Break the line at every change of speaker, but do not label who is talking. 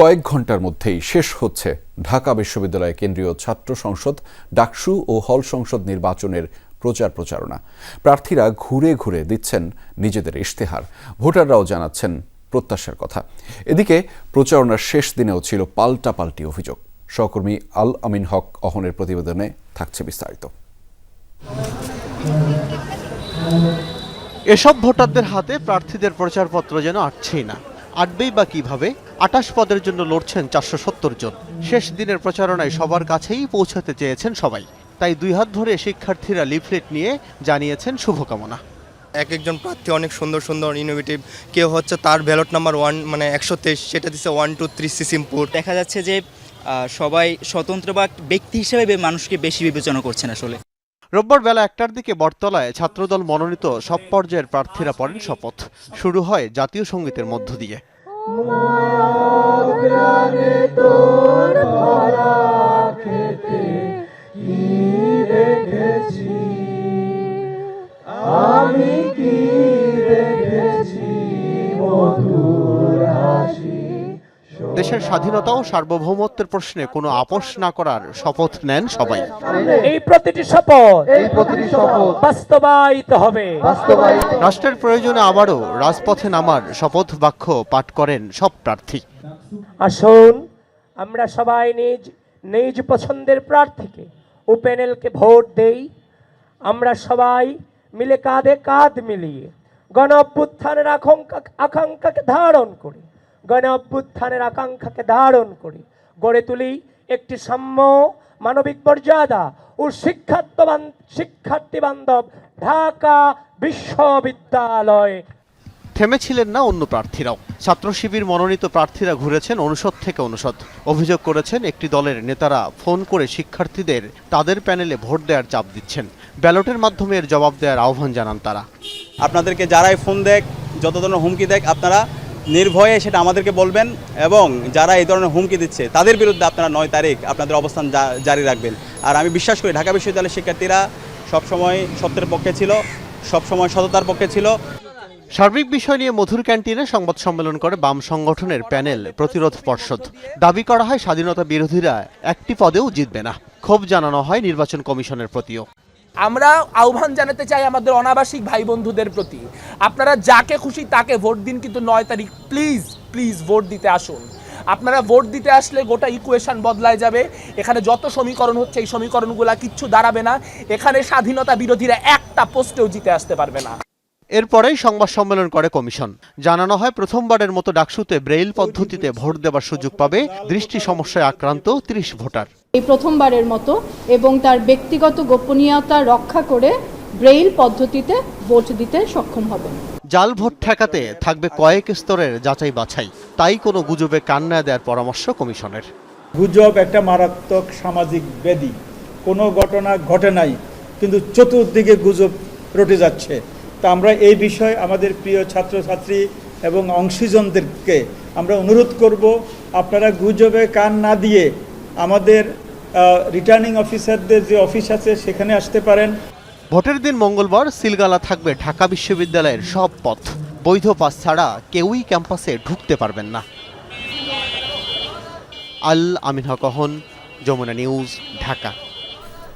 কয়েক ঘণ্টার মধ্যেই শেষ হচ্ছে ঢাকা বিশ্ববিদ্যালয় কেন্দ্রীয় ছাত্র সংসদ, ডাকসু ও হল সংসদ নির্বাচনের প্রচার প্রচারণা। প্রার্থীরা ঘুরে ঘুরে দিচ্ছেন নিজেদের ইশতেহার। ভোটাররাও জানাচ্ছেন প্রত্যাশার কথা। এদিকে প্রচারণার শেষ দিনেও ছিল পাল্টা পাল্টি অভিযোগ। সহকর্মী আল আমিন হক অহনের প্রতিবেদনে থাকছে বিস্তারিত।
এসব ভোটারদের হাতে প্রার্থীদের প্রচারপত্র যেন আটছেই না। আটবেই বা কীভাবে? আটাশ পদের জন্য লড়ছেন চারশো সত্তর জন। শেষ দিনের প্রচারণায় সবার কাছেই পৌঁছাতে চেয়েছেন সবাই। তাই দুই হাত ধরে শিক্ষার্থীরা লিফলেট নিয়ে জানিয়েছেন শুভকামনা।
এক একজন প্রার্থী অনেক সুন্দর সুন্দর ইনোভেটিভ কেউ হচ্ছে তার ব্যালট নাম্বার ওয়ান মানে একশো তেইশ সেটা দিচ্ছে ওয়ান টু থ্রি সিসিমপুর
দেখা যাচ্ছে যে সবাই স্বতন্ত্র বা ব্যক্তি হিসেবে মানুষকে বেশি বিবেচনা করছেন আসলে।
রোববার বেলা একটার দিকে বটতলায় ছাত্রদল মনোনীত সব পর্যায়ের প্রার্থীরা পড়েন শপথ। শুরু হয় জাতীয় সঙ্গীতের মধ্য দিয়ে। দেশের স্বাধীনতা ও সার্বভৌমত্বের প্রশ্নে কোনো আপোষ না করার শপথ নেন সবাই।
এই প্রতিটি শপথ এই প্রতিটি শপথ বাস্তবায়িত হবে।
রাষ্ট্রের প্রয়োজনে আবারও রাজপথে নামার শপথ বাক্য পাঠ করেন সব প্রার্থী।
আসুন আমরা সবাই নিজ নিজ পছন্দের প্রার্থীকে ও প্যানেলকে ভোট দেই। আমরা সবাই মিলে কাঁধে কাঁধ মিলিয়ে গণ অভ্যুত্থানের আকাঙ্ক্ষাকে ধারণ করি। গণ অভ্যুত্থানের আকাঙ্ক্ষাকে ধারণ করি। গড়ে তুলি একটি সাম্য মানবিক মর্যাদা ও শিক্ষার্থবান শিক্ষার্থী বান্ধব ঢাকা বিশ্ববিদ্যালয়।
থেমেছিলেন না অন্য প্রার্থীরাও। ছাত্র শিবির মনোনীত প্রার্থীরা ঘুরেছেন অনুষদ থেকে অনুষদ। অভিযোগ করেছেন একটি দলের নেতারা ফোন করে শিক্ষার্থীদের তাদের প্যানেলে ভোট দেওয়ার চাপ দিচ্ছেন। ব্যালটের মাধ্যমে এর জবাব দেওয়ার আহ্বান জানান তারা।
আপনাদেরকে যারাই ফোন দেখ যত ধরনের হুমকি দেখ আপনারা নির্ভয়ে সেটা আমাদেরকে বলবেন এবং যারা এই ধরনের হুমকি দিচ্ছে, তাদের বিরুদ্ধে আপনারা নয় তারিখ আপনাদের অবস্থান জারি রাখবেন। আর আমি বিশ্বাস করি ঢাকা বিশ্ববিদ্যালয়ের শিক্ষার্থীরা সবসময় সত্যের পক্ষে ছিল, সবসময় সততার পক্ষে ছিল।
সার্বিক বিষয় নিয়ে মধুর ক্যান্টিনে সংবাদ সম্মেলন করে বাম সংগঠনের প্যানেল প্রতিরোধ পর্ষদ। দাবি করা হয় স্বাধীনতা বিরোধীরা একটি পদেও জিতবে না। ক্ষোভ জানানো হয় নির্বাচন কমিশনের প্রতিও।
আমরা আহ্বান জানাতে চাই আমাদের অনাবাসিক ভাই বন্ধুদের প্রতি। আপনারা যাকে খুশি তাকে ভোট দিন, কিন্তু নয় তারিখ প্লিজ প্লিজ ভোট দিতে আসুন। আপনারা ভোট দিতে আসলে গোটা ইকুয়েশন বদলায় যাবে। এখানে যত সমীকরণ হচ্ছে এই সমীকরণগুলা কিচ্ছু দাঁড়াবে না। এখানে স্বাধীনতা বিরোধীরা একটা পোস্টেও জিতে আসতে পারবে না।
এরপরেই সংবাদ সম্মেলন করে কমিশন। জানানো হয় প্রথমবারের মতো ডাকসুতে ব্রেইল পদ্ধতিতে ভোট দেওয়ার সুযোগ পাবে দৃষ্টি সমস্যায় আক্রান্ত ত্রিশ ভোটার।
এই প্রথমবারের মতো এবং তার ব্যক্তিগত গোপনীয়তা রক্ষা করে ব্রেইল পদ্ধতিতে ভোট দিতে সক্ষম হবেন।
জাল ভোট ঠেকাতে থাকবে কয়েক স্তরের যাচাই বাছাই। তাই কোনো গুজবে কান না দেওয়ার পরামর্শ কমিশনের।
গুজব একটা মারাত্মক সামাজিক ব্যাধি কোনো ঘটনা ঘটে নাই কিন্তু চতুর্দিকে গুজব রটে যাচ্ছে। তা আমরা এই বিষয়ে আমাদের প্রিয় ছাত্রছাত্রী এবং অংশীজনদেরকে আমরা অনুরোধ করব, আপনারা গুজবে কান না দিয়ে আমাদের রিটার্নিং অফিসারদের যে অফিস আছে সেখানে আসতে পারেন।
ভোটের দিন মঙ্গলবার সিলগালা থাকবে ঢাকা বিশ্ববিদ্যালয়ের সব পথ। বৈধ পাস ছাড়া কেউই ক্যাম্পাসে ঢুকতে পারবেন না। আল আমিন হক যমুনা নিউজ, ঢাকা।